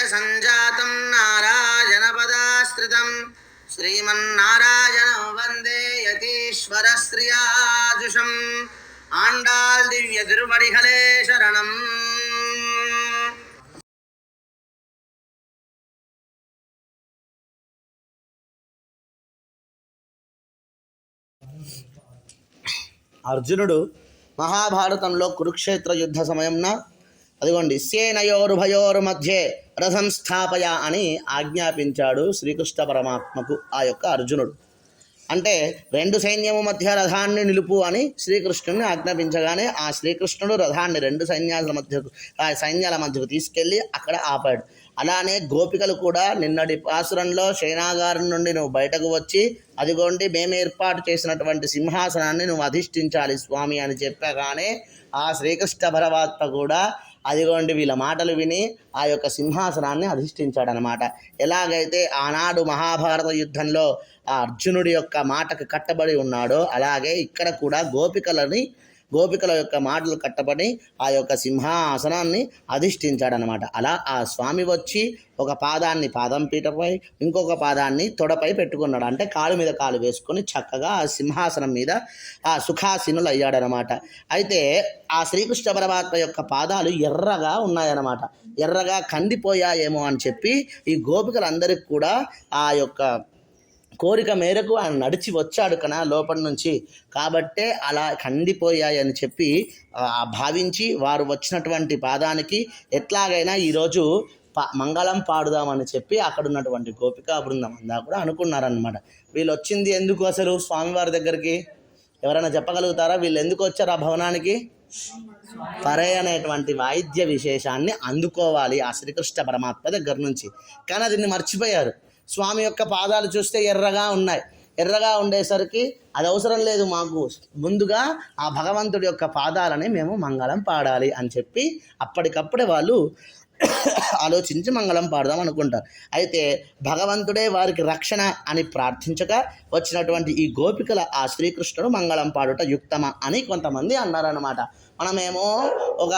सञ्जातं नारायणपदाश्रितं श्रीमन्नारायणं वन्दे यतीश्वरश्रियाजुषम् आण्डाल् दिव्यतिरुमणिहले शरणम् అర్జునుడు మహాభారతంలో కురుక్షేత్ర యుద్ధ సమయంన అదిగోండి సేనయోరుభయోరు మధ్యే రథం స్థాపయ అని ఆజ్ఞాపించాడు శ్రీకృష్ణ పరమాత్మకు ఆ యొక్క అర్జునుడు. అంటే రెండు సైన్యము మధ్య రథాన్ని నిలుపు అని శ్రీకృష్ణుని ఆజ్ఞాపించగానే ఆ శ్రీకృష్ణుడు రథాన్ని రెండు సైన్యాల మధ్యకు ఆ సైన్యాల మధ్యకు తీసుకెళ్ళి అక్కడ ఆపాడు. అలానే గోపికలు కూడా నిన్నటి పాసురంలో సేనాగారం నుండి నువ్వు బయటకు వచ్చి అదిగోండి మేము ఏర్పాటు చేసినటువంటి సింహాసనాన్ని నువ్వు అధిష్ఠించాలి స్వామి అని చెప్పగానే ఆ శ్రీకృష్ణ పరమాత్మ కూడా అదిగోండి వీళ్ళ మాటలు విని ఆ యొక్క సింహాసనాన్ని అధిష్ఠించాడనమాట. ఎలాగైతే ఆనాడు మహాభారత యుద్ధంలో ఆ అర్జునుడి యొక్క మాటకు కట్టబడి ఉన్నాడో అలాగే ఇక్కడ కూడా గోపికలని గోపికల యొక్క మాటలు కట్టబడి ఆ యొక్క సింహాసనాన్ని అధిష్ఠించాడనమాట అలా ఆ స్వామి వచ్చి ఒక పాదాన్ని పాదం పీటపై ఇంకొక పాదాన్ని తొడపై పెట్టుకున్నాడు. అంటే కాలు మీద కాలు వేసుకొని చక్కగా ఆ సింహాసనం మీద ఆ సుఖాసీనులు అయ్యాడనమాట అయితే ఆ శ్రీకృష్ణ పరమాత్మ యొక్క పాదాలు ఎర్రగా ఉన్నాయన్నమాట. ఎర్రగా కందిపోయాయేమో అని చెప్పి ఈ గోపికలందరికీ కూడా ఆ యొక్క కోరిక మేరకు ఆయన నడిచి వచ్చాడు కన లోపల నుంచి. కాబట్టే అలా కండిపోయాయని చెప్పి ఆ, భావించి వారు వచ్చినటువంటి పాదానికి ఎట్లాగైనా ఈరోజు ప మంగళం పాడుదామని చెప్పి అక్కడ ఉన్నటువంటి గోపికా బృందం అందా కూడా అనుకున్నారనమాట వీళ్ళు వచ్చింది ఎందుకు అసలు స్వామివారి దగ్గరికి? ఎవరైనా చెప్పగలుగుతారా? వీళ్ళు ఎందుకు వచ్చారు ఆ భవనానికి? పరే అనేటువంటి వాయిద్య విశేషాన్ని అందుకోవాలి ఆ శ్రీకృష్ణ పరమాత్మ దగ్గర నుంచి. కానీ దీన్ని మర్చిపోయారు. స్వామి యొక్క పాదాలు చూస్తే ఎర్రగా ఉన్నాయి. ఎర్రగా ఉండేసరికి అది అవసరం లేదు మాకు. ముందుగా ఆ భగవంతుడి యొక్క పాదాలని మేము మంగళం పాడాలి అని చెప్పి అప్పటికప్పుడే వాళ్ళు ఆలోచించి మంగళం పాడదాం అనుకుంటారు. అయితే భగవంతుడే వారికి రక్షణ అని ప్రార్థించక వచ్చినటువంటి ఈ గోపికల ఆ శ్రీకృష్ణుడు మంగళం పాడుట యుక్తమా అని కొంతమంది అన్నారన్నమాట. మనమేమో ఒక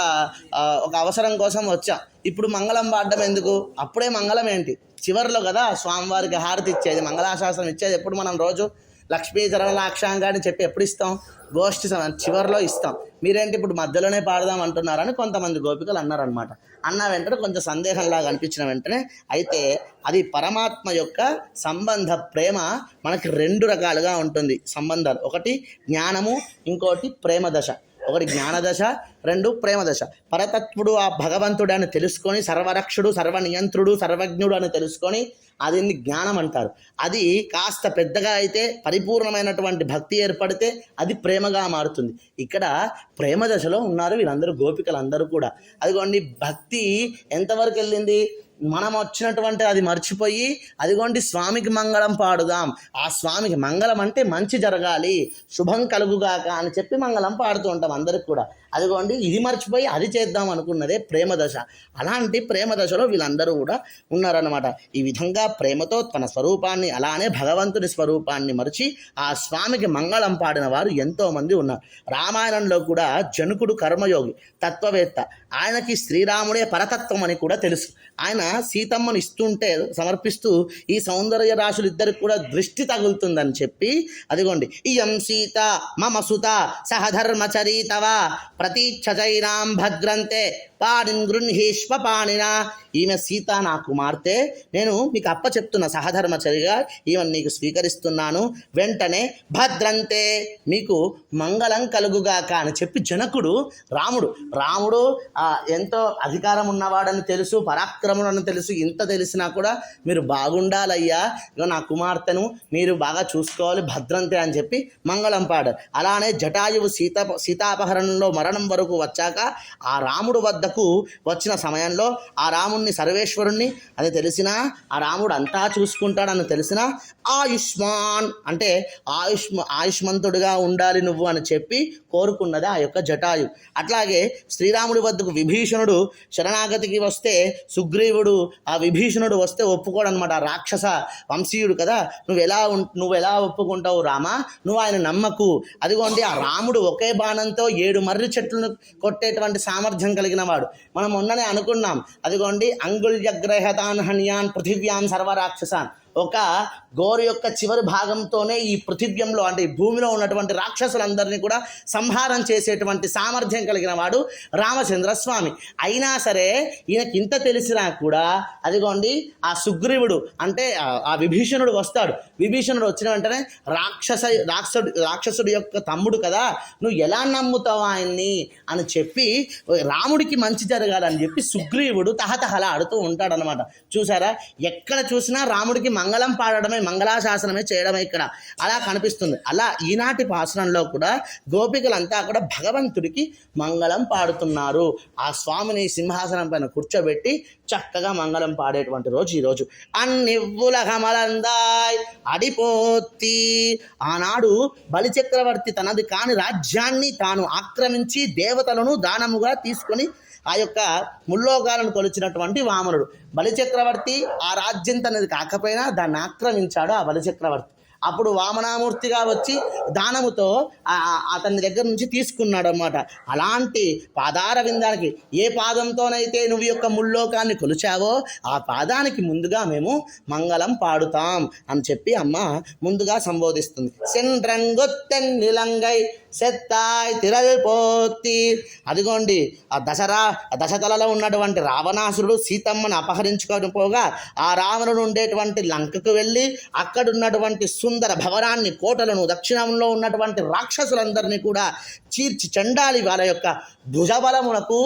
ఒక అవసరం కోసం వచ్చాం. ఇప్పుడు మంగళం పాడడం ఎందుకు? అప్పుడే మంగళం ఏంటి? చివరిలో కదా స్వామివారికి హారతి ఇచ్చేది మంగళాశాసనం ఇచ్చేది ఎప్పుడు మనం రోజు? లక్ష్మీ జరలాక్షాంగా అని చెప్పి ఎప్పుడు ఇస్తాం? గోష్ఠి చివరిలో ఇస్తాం. మీరేంటి ఇప్పుడు మధ్యలోనే పాడదాం అంటున్నారని కొంతమంది గోపికలు అన్నారనమాట అన్న వెంటనే కొంచెం సందేహంలాగా అనిపించిన వెంటనే అయితే అది పరమాత్మ యొక్క సంబంధ ప్రేమ మనకి రెండు రకాలుగా ఉంటుంది. సంబంధాలు. ఒకటి జ్ఞానము ఇంకోటి ప్రేమ దశ. ఒకటి జ్ఞానదశ రెండు ప్రేమదశ. పరతత్వుడు ఆ భగవంతుడు అని తెలుసుకొని సర్వరక్షుడు సర్వనియంత్రుడు సర్వజ్ఞుడు అని తెలుసుకొని అది జ్ఞానం అంటారు. అది కాస్త పెద్దగా అయితే పరిపూర్ణమైనటువంటి భక్తి ఏర్పడితే అది ప్రేమగా మారుతుంది. ఇక్కడ ప్రేమ దశలో ఉన్నారు వీళ్ళందరూ గోపికలు అందరూ కూడా. అదిగోండి భక్తి ఎంతవరకు వెళ్ళింది? మనం వచ్చినటువంటి అది మర్చిపోయి అదిగోండి స్వామికి మంగళం పాడుదాం. ఆ స్వామికి మంగళం అంటే మంచి జరగాలి. శుభం కలుగుగాక అని చెప్పి మంగళం పాడుతూ ఉంటాం అందరికి కూడా. అదిగోండి ఇది మర్చిపోయి అది చేద్దాం అనుకున్నదే ప్రేమ దశ. అలాంటి ప్రేమ దశలో వీళ్ళందరూ కూడా ఉన్నారన్నమాట. ఈ విధంగా ప్రేమతో తన స్వరూపాన్ని అలానే భగవంతుని స్వరూపాన్ని మరిచి ఆ స్వామికి మంగళం పాడిన వారు ఎంతోమంది ఉన్నారు. రామాయణంలో కూడా జనకుడు కర్మయోగి తత్వవేత్త. ఆయనకి శ్రీరాముడే పరతత్వం అని కూడా తెలుసు. ఆయన సీతమ్మను ఇస్తుంటే సమర్పిస్తూ ఈ సౌందర్య రాశులు ఇద్దరికి కూడా దృష్టి తగులుతుందని చెప్పి అదిగోండి. ఇయం సీత మమ సుత సహధర్మచరీ తవ ప్రతీక్షజైనాం భద్రంతే పాణిన్ గృహీష్వ పాణిన. ఈమె సీత నా కుమార్తె. నేను మీకు అప్ప చెప్తున్న సహధర్మచరిగా ఈమెను నీకు స్వీకరిస్తున్నాను. వెంటనే భద్రంతే. మీకు మంగళం కలుగుగాక అని చెప్పి జనకుడు రాముడు రాముడు ఎంతో అధికారం ఉన్నవాడని తెలుసు పరాక్రమునని తెలుసు ఇంత తెలిసినా కూడా మీరు బాగుండాలయ్యా. నా కుమార్తెను మీరు బాగా చూసుకోవాలి భద్రంతే అని చెప్పి మంగళం పాడారు. అలానే జటాయువు సీత సీతాపహరణంలో మరణం వరకు వచ్చాక ఆ రాముడు వద్దకు వచ్చిన సమయంలో ఆ రాముణ్ణి సర్వేశ్వరుణ్ణి అది తెలిసినా ఆ రాముడు అంతా చూసుకుంటాడని తెలిసినా ఆయుష్మాన్ అంటే ఆయుష్మ ఆయుష్మంతుడిగా ఉండాలి నువ్వు అని చెప్పి కోరుకున్నది ఆ యొక్క జటాయు. అట్లాగే శ్రీరాముడి వద్దకు విభీషణుడు శరణాగతికి వస్తే సుగ్రీవుడు ఆ విభీషణుడు వస్తే ఒప్పుకోడనమాట రాక్షస వంశీయుడు కదా. నువ్వు ఎలా ఉం- నువ్వు ఎలా ఒప్పుకుంటావు రామా? నువ్వు ఆయన నమ్మకు. అదిగోండి ఆ రాముడు ఒకే బాణంతో ఏడు మర్రి చెట్లను కొట్టేటువంటి సామర్థ్యం కలిగిన వాడు. మనం మొన్ననే అనుకున్నాం. అదిగోండి అంగుళ్యగ్రహతాన్ హన్యాన్ పృథివ్యాన్ సర్వరాక్షసాన్. ఒక గోరు యొక్క చివరి భాగంతోనే ఈ పృథివ్యంలో అంటే ఈ భూమిలో ఉన్నటువంటి రాక్షసులందరినీ కూడా సంహారం చేసేటువంటి సామర్థ్యం కలిగిన వాడు రామచంద్ర స్వామి. అయినా సరే ఈయనకి ఇంత తెలిసినా కూడా అదిగోండి ఆ సుగ్రీవుడు అంటే ఆ- విభీషణుడు వస్తాడు. విభీషణుడు వచ్చిన వెంటనే రాక్షస రాక్షసుడు రాక్షసుడి యొక్క తమ్ముడు కదా నువ్వు ఎలా నమ్ముతావు ఆయన్ని? అని చెప్పి రాముడికి మంచి జరగాలని చెప్పి సుగ్రీవుడు తహతహలా ఆడుతూ ఉంటాడనమాట చూసారా? ఎక్కడ చూసినా రాముడికి మంగళం పాడడమే మంగళాశాసనమే చేయడమే ఇక్కడ. అలా కనిపిస్తుంది. అలా ఈనాటి పాసనంలో కూడా గోపికలంతా కూడా భగవంతుడికి మంగళం పాడుతున్నారు. ఆ స్వామిని సింహాసనం పైన కూర్చోబెట్టి చక్కగా మంగళం పాడేటువంటి రోజు ఈరోజు అన్నివ్వుల కమలందాయ్ అడిపోతి. ఆనాడు బలిచక్రవర్తి తనది కాని రాజ్యాన్ని తాను ఆక్రమించి దేవతలను దానముగా తీసుకొని ఆ యొక్క ముల్లోకాలను కొలిచినటువంటి వామనుడు. బలిచక్రవర్తి ఆ రాజ్యం తనది కాకపోయినా దాన్ని ఆక్రమించాడు ఆ బలిచక్రవర్తి అప్పుడు వామనామూర్తిగా వచ్చి దానముతో అతని దగ్గర నుంచి తీసుకున్నాడు అనమాట అలాంటి పాదార విందానికి ఏ పాదంతోనైతే నువ్వు యొక్క ముల్లోకాన్ని కొలిచావో ఆ పాదానికి ముందుగా మేము మంగళం పాడుతాం అని చెప్పి అమ్మ ముందుగా సంబోధిస్తుంది. సెండ్రంగొత్తెన్ నిలంగై సెత్తాయ్ తిరల్పోతి అదిగోండి ఆ దసరా దశతలలో ఉన్నటువంటి రావణాసురుడు సీతమ్మను అపహరించుకొని పోగా ఆ రావణుడు ఉండేటువంటి లంకకు వెళ్ళి అక్కడ ఉన్నటువంటి సుందర భవనాన్ని కోటలను దక్షిణంలో ఉన్నటువంటి రాక్షసులందరినీ కూడా చీర్చి చండాలి వాళ్ళ యొక్క భుజబలములకు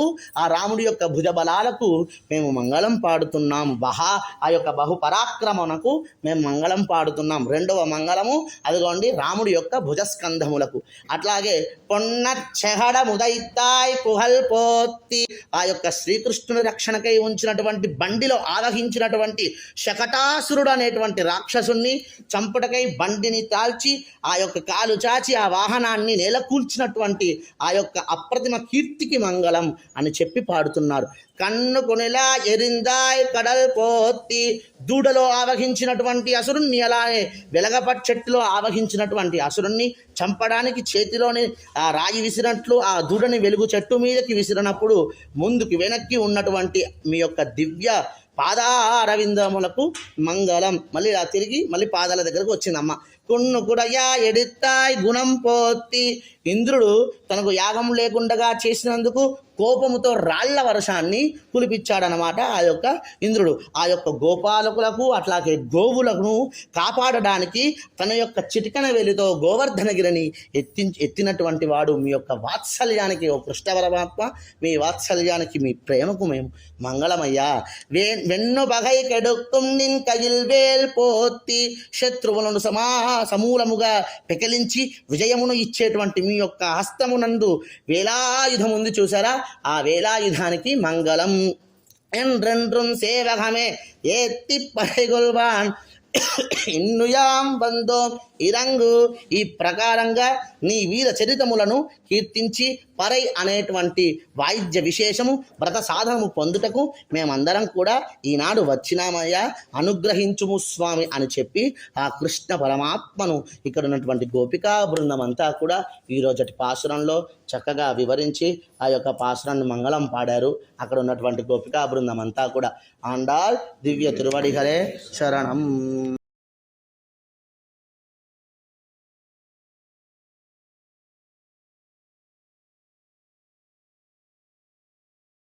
ఆ రాముడి యొక్క భుజబలాలకు మేము మంగళం పాడుతున్నాం. బహా ఆ యొక్క బహుపరాక్రమణకు మేము మంగళం పాడుతున్నాం. రెండవ మంగళము అదిగోండి రాముడి యొక్క భుజస్కంధములకు. అట్లాగే పొన్న చెహడ ముదైతాయ్ పుహల్ పోత్తి ఆ యొక్క శ్రీకృష్ణుని రక్షణకై ఉంచినటువంటి బండిలో ఆలహించినటువంటి శకటాసురుడు అనేటువంటి రాక్షసుణ్ణి చంపుటకై బండిని తాల్చి ఆ యొక్క కాలు చాచి ఆ వాహనాన్ని నేలకూల్చినటువంటి ఆ యొక్క అప్రతిమ కీర్తికి మంగళం అని చెప్పి పాడుతున్నారు. కన్ను కొనిలా ఎరిందాయ్ కడల్ పోత్తి దూడలో ఆవహించినటువంటి అసురుణ్ణి అలానే వెలగపట్ చెట్టులో ఆవహించినటువంటి అసురుణ్ణి చంపడానికి చేతిలోని ఆ రాయి విసిరినట్లు ఆ దూడని వెలుగు చెట్టు మీదకి విసిరినప్పుడు ముందుకు వెనక్కి ఉన్నటువంటి మీ యొక్క దివ్య పాదారవిందములకు మంగళం మళ్ళీ ఇలా తిరిగి మళ్ళీ పాదాల దగ్గరకు వచ్చిందమ్మ కున్ను కుడయా ఎడిత్తాయ్ గుణం పోతి ఇంద్రుడు తనకు యాగం లేకుండగా చేసినందుకు కోపముతో రాళ్ళ వర్షాన్ని కులిపించాడనమాట ఆ యొక్క ఇంద్రుడు. ఆ యొక్క గోపాలకులకు అట్లాగే గోవులను కాపాడడానికి తన యొక్క చిటికన వెలితో గోవర్ధనగిరిని ఎత్తి ఎత్తినటువంటి వాడు మీ యొక్క వాత్సల్యానికి ఓ కృష్ణ పరమాత్మ మీ వాత్సల్యానికి మీ ప్రేమకు మేము మంగళమయ్యా. వే వెన్ను పగై కెడుక్కుం నిన్ కయిల్ వేల్ పోతి శత్రువులను సమా సమూలముగా పెకలించి విజయమును ఇచ్చేటువంటి మీ యొక్క హస్తమునందు వేలాయుధం ఉంది చూసారా ఆ వేలాయుధానికి మంగళం என்றென்றும் சேவகமே ஏத்தி படைகொள்வான் ఇన్నుయాం బందో ఇరంగు. ఈ ప్రకారంగా నీ వీర చరితములను కీర్తించి పరై అనేటువంటి వాయిద్య విశేషము వ్రత సాధనము పొందుటకు మేమందరం కూడా ఈనాడు వచ్చినామయ్యా. అనుగ్రహించుము స్వామి అని చెప్పి ఆ కృష్ణ పరమాత్మను ఇక్కడ ఉన్నటువంటి గోపికా బృందం అంతా కూడా ఈ రోజటి పాసురంలో చక్కగా వివరించి ఆ యొక్క పాసురాన్ని మంగళం పాడారు. అక్కడ ఉన్నటువంటి గోపికా బృందం అంతా కూడా ఆండాల్ దివ్య తిరువడిగలే శరణం.